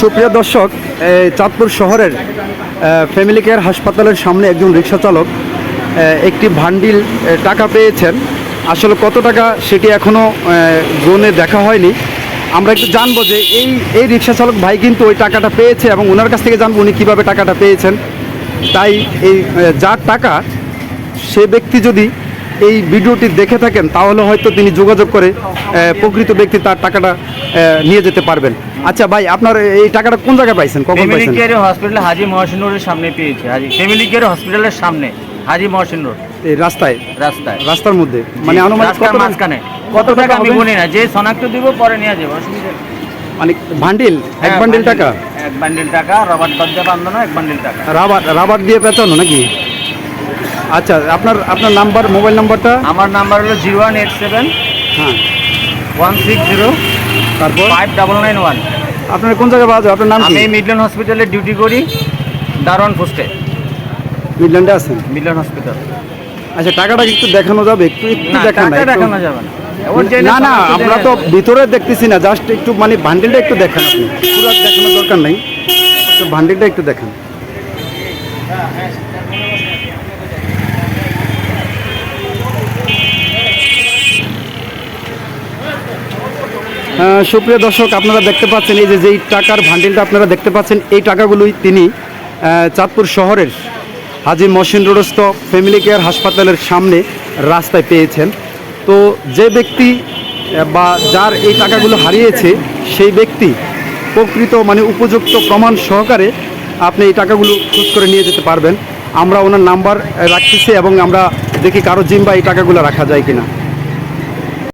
সুপ্রিয় দর্শক চাঁদপুর শহরের ফ্যামিলি কেয়ার হাসপাতালের সামনে একজন রিক্সা চালক একটি ভান্ডিল টাকা পেয়েছেন। আসলে কত টাকা সেটি এখনও গুনে দেখা হয়নি। আমরা একটু জানব যে এই এই রিক্সা চালক ভাই কিন্তু ওই টাকাটা পেয়েছে এবং ওনার কাছ থেকে জানব উনি কীভাবে টাকাটা পেয়েছেন। তাই এই যার টাকা সে ব্যক্তি যদি এই ভিডিওটি দেখে থাকেন তাহলে হয়তো তিনি যোগাযোগ করে প্রকৃত ব্যক্তি তার টাকাটা নিয়ে যেতে পারবেন। আচ্ছা ভাই আপনার এই টাকাটা কোন জায়গায় পাইছেন? কখন পাইছেন? কেয়ার হসপিটাল হাজি মহসিন রোডের সামনে পেয়েছে। হাজি ফ্যামিলি কেয়ার হসপিটালের সামনে হাজি মহসিন রোড। এই রাস্তায়? রাস্তায়। রাস্তার মধ্যে? মানে আনুমানিক কত মাঝখানে। কত টাকা আমি? গুনি না যে শনাক্ত দিব পরে নিয়ে যাব অসুবিধা মানে ভান্ডিল এক হ্যাঁ, বান্ডিল টাকা? এক বান্ডিল টাকা রবার্ট দরজা বাঁধানো এক বান্ডিল টাকা। রাবার রাবার দিয়ে পেঁচানো নাকি? আচ্ছা আপনার আপনার নাম্বার মোবাইল নাম্বারটা? আমার নাম্বার হলো জিরো ওয়ান এইট সেভেন হ্যাঁ। ওয়ান সিক্স জিরো তারপর? Five double nine one. আপনার কোন জায়গায় পাওয়া যাবে আপনার নাম আমি মিডল্যান্ড হসপিটালে ডিউটি করি দারোয়ান পোস্টে। মিডল্যান্ডে আছেন? Midland hospital. আচ্ছা টাকাটা একটু দেখানো যাবে? একটু একটু দেখান দেখানো যাবে না। না না আমরা তো ভিতরে দেখতেছি না জাস্ট একটু মানে ভান্ডিলটা একটু দেখান আপনি। পুরো দেখানোর দরকার নেই। ভান্ডিলটা একটু দেখেন। সুপ্রিয় দর্শক, আপনারা দেখতে পাচ্ছেন এই যে যেই টাকার ভান্ডিলটা আপনারা দেখতে পাচ্ছেন, এই টাকাগুলোই তিনি চাঁদপুর শহরের হাজি মহসিন রোডস্থ ফ্যামিলি কেয়ার হাসপাতালের সামনে রাস্তায় পেয়েছেন। তো যে ব্যক্তি বা যার এই টাকাগুলো হারিয়েছে, সেই ব্যক্তি প্রকৃত মানে উপযুক্ত প্রমাণ সহকারে আপনি এই টাকাগুলো খোঁজ করে নিয়ে যেতে পারবেন। আমরা ওনার নাম্বার রাখতেছি এবং আমরা দেখি কারও জিম্বা এই টাকাগুলো রাখা যায় কিনা।